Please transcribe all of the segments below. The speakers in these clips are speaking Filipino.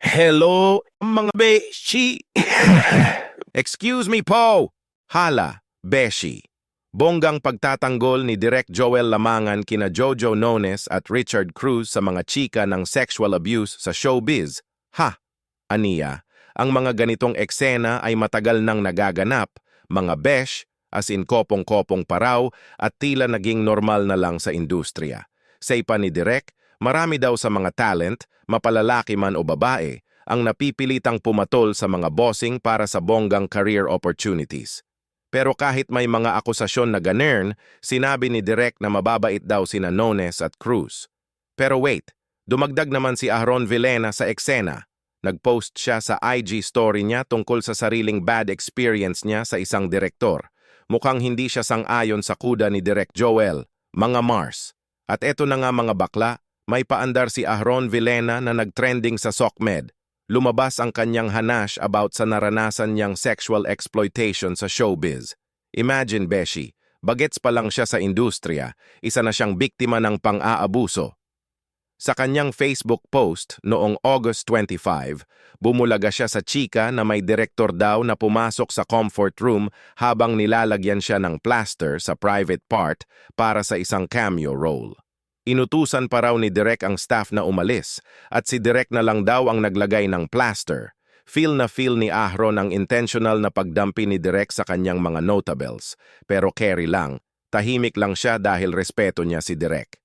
Hello, mga beshi. Excuse me po! Hala, Beshi. Bonggang pagtatanggol ni Direk Joel Lamangan kina Jojo Nones at Richard Cruz sa mga chika ng sexual abuse sa showbiz. Ha! Aniya, ang mga ganitong eksena ay matagal nang nagaganap, mga besh, as in kopong-kopong paraw at tila naging normal na lang sa industriya. Say pa ni Direk, marami daw sa mga talent, mapalalaki man o babae, ang napipilitang pumatol sa mga bossing para sa bonggang career opportunities. Pero kahit may mga akusasyon na ganern, sinabi ni Direk na mababait daw sina Nones at Cruz. Pero wait, dumagdag naman si Aaron Villena sa eksena. Nagpost siya sa IG story niya tungkol sa sariling bad experience niya sa isang direktor. Mukhang hindi siya sang-ayon sa kuda ni Direk Joel, mga Mars. At eto na nga mga bakla, may paandar si Aaron Villena na nagtrending sa SOCMED. Lumabas ang kanyang hanash about sa naranasan niyang sexual exploitation sa showbiz. Imagine, Beshi, bagets pa lang siya sa industriya, isa na siyang biktima ng pang-aabuso. Sa kanyang Facebook post noong August 25, bumulaga siya sa chika na may direktor daw na pumasok sa comfort room habang nilalagyan siya ng plaster sa private part para sa isang cameo role. Inutusan pa raw ni Direk ang staff na umalis at si Direk na lang daw ang naglagay ng plaster. Feel na feel ni Ahron ang intentional na pagdampi ni Direk sa kanyang mga notables. Pero carry lang, tahimik lang siya dahil respeto niya si Direk.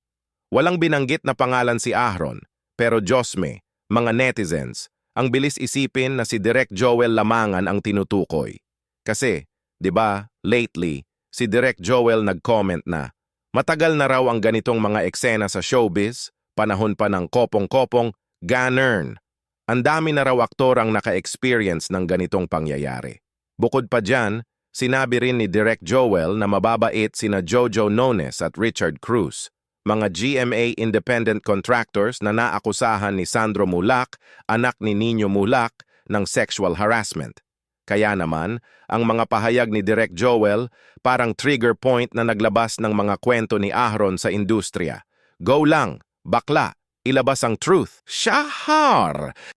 Walang binanggit na pangalan si Ahron, pero Josme, mga netizens, ang bilis isipin na si Direk Joel Lamangan ang tinutukoy. Kasi, di ba, lately, si Direk Joel nag-comment na, Matagal na raw ang ganitong mga eksena sa showbiz, panahon pa ng kopong-kopong, ganern. Ang dami na raw aktor ang naka-experience ng ganitong pangyayari. Bukod pa dyan, sinabi rin ni Direk Joel na mababait sina Jojo Nones at Richard Cruz, mga GMA independent contractors na naakusahan ni Sandro Mulak, anak ni Nino Mulak, ng sexual harassment. Kaya naman, ang mga pahayag ni Direk Joel parang trigger point na naglabas ng mga kwento ni Ahron sa industriya. Go lang, bakla, ilabas ang truth. Shahar!